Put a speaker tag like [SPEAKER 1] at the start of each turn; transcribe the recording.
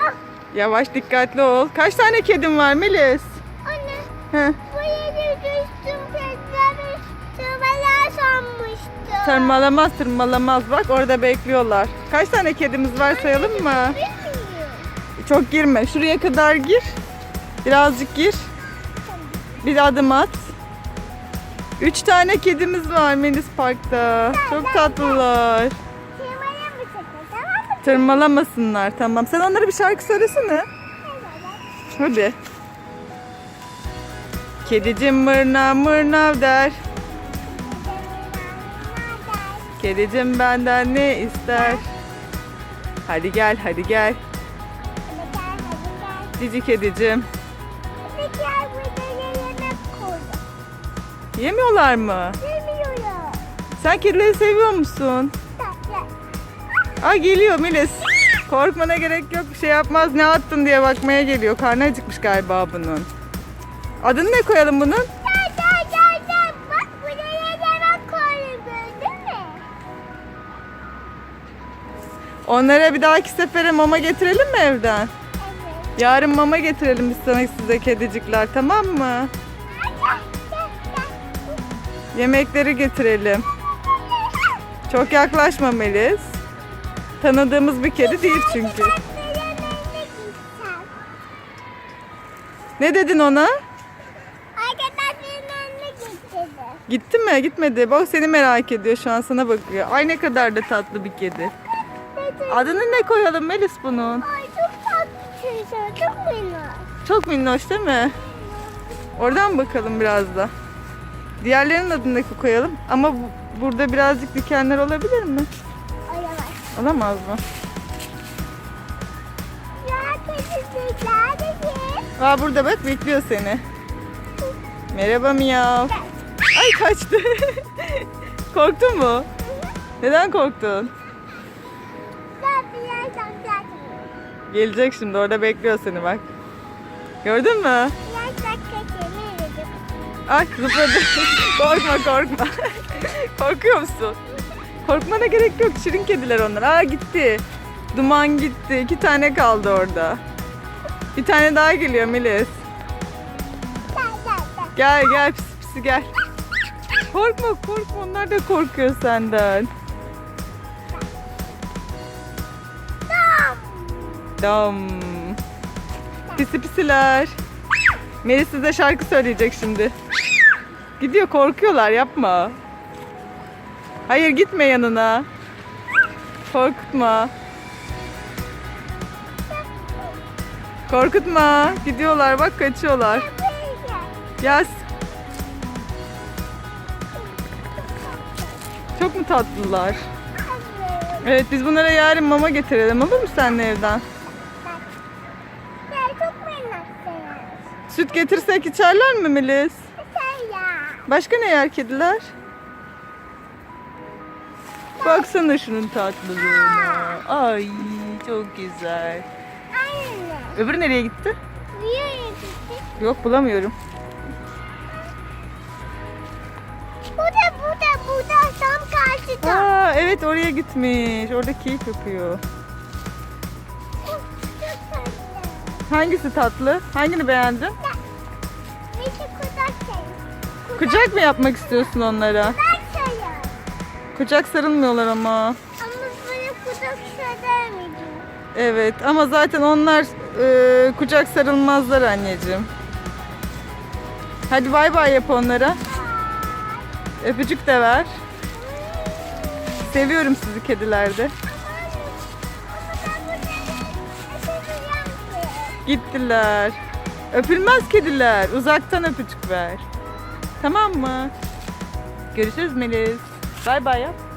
[SPEAKER 1] Ah. Yavaş dikkatli ol. Kaç tane kedin var Melis?
[SPEAKER 2] Anne.
[SPEAKER 1] Heh.
[SPEAKER 2] Bu yere düştüm. Kedler tırmalar sanmıştım.
[SPEAKER 1] Tırmalamaz tırmalamaz. Bak orada bekliyorlar. Kaç tane kedimiz var sayalım mı? Çok girme. Şuraya kadar gir. Birazcık gir. Bir adım at. Üç tane kedimiz var Melis Park'ta. Çok tatlılar. Tırmalamasınlar tamam. Sen onlara bir şarkı söylesene. Hadi. Kedicim mırnav mırnav der. Kedicim benden ne ister? Hadi gel hadi gel. Cici kedicim. Yemiyorlar mı? Sen kedileri seviyor musun? Aa geliyor Melis. Korkmana gerek yok. Bir şey yapmaz. Ne attın diye bakmaya geliyor. Karnı acıkmış galiba bunun. Adını ne koyalım bunun? Onlara bir dahaki sefere mama getirelim mi evden? Yarın mama getirelim biz sana size kedicikler tamam mı? Yemekleri getirelim. Çok yaklaşma Melis. Tanıdığımız bir kedi değil çünkü. Ne dedin ona? Gitti mi? Gitmedi. Bak seni merak ediyor şu an sana bakıyor. Ay ne kadar da tatlı bir kedi. Adını ne koyalım Melis bunun?
[SPEAKER 2] Ay çok tatlı çok minnoş.
[SPEAKER 1] Çok minnoş değil mi? Oradan bakalım biraz da. Diğerlerinin adını da koyalım. Ama bu- burada birazcık dikenler olabilir mi? Olamaz mı?
[SPEAKER 2] Ya kedicikler dedi.
[SPEAKER 1] Aa burada bak bekliyor seni. Merhaba miyav. Ay kaçtı. Korktun mu? Neden korktun? Gelecek şimdi orada bekliyor seni bak. Gördün mü? Ay zıpladı. korkma korkma. Korkuyor musun? Korkmana gerek yok. Şirin kediler onlar. Aa gitti. Duman gitti. İki tane kaldı orada. Bir tane daha geliyor Melis.
[SPEAKER 2] Gel gel
[SPEAKER 1] pis pisi gel. Korkma korkma onlar da korkuyor senden. Dam. Pisi pisiler. Melis size şarkı söyleyecek şimdi. Gidiyor korkuyorlar yapma. Hayır gitme yanına. Korkutma. Korkutma. Gidiyorlar bak kaçıyorlar. Yaz. Çok mu tatlılar?
[SPEAKER 2] Evet.
[SPEAKER 1] Biz bunlara yarın mama getirelim olur mu seninle evden? Süt getirsek içerler mi Melis?
[SPEAKER 2] Sen ya.
[SPEAKER 1] Başka ne yer kediler? Baksana şunun tatlılığına. Ay çok güzel.
[SPEAKER 2] Anne.
[SPEAKER 1] Öbürü nereye gitti?
[SPEAKER 2] Niye gitti?
[SPEAKER 1] Yok bulamıyorum.
[SPEAKER 2] Bu da bu da bu da tam karşıda.
[SPEAKER 1] Aa evet oraya gitmiş. Orada keyif yapıyor. Hangisi tatlı? Hangini beğendin?
[SPEAKER 2] Sayın.
[SPEAKER 1] Kucak mı yapmak istiyorsun onlara? Kucak sarılmıyorlar ama.
[SPEAKER 2] Ama böyle kudak sayın.
[SPEAKER 1] Evet ama zaten onlar e, kucak sarılmazlar anneciğim. Hadi bay bay yap onlara. Öpücük de ver. Seviyorum sizi kedilerde. Gittiler. Öpülmez kediler. Uzaktan öpücük ver. Tamam mı? Görüşürüz Melis. Bay bay yap.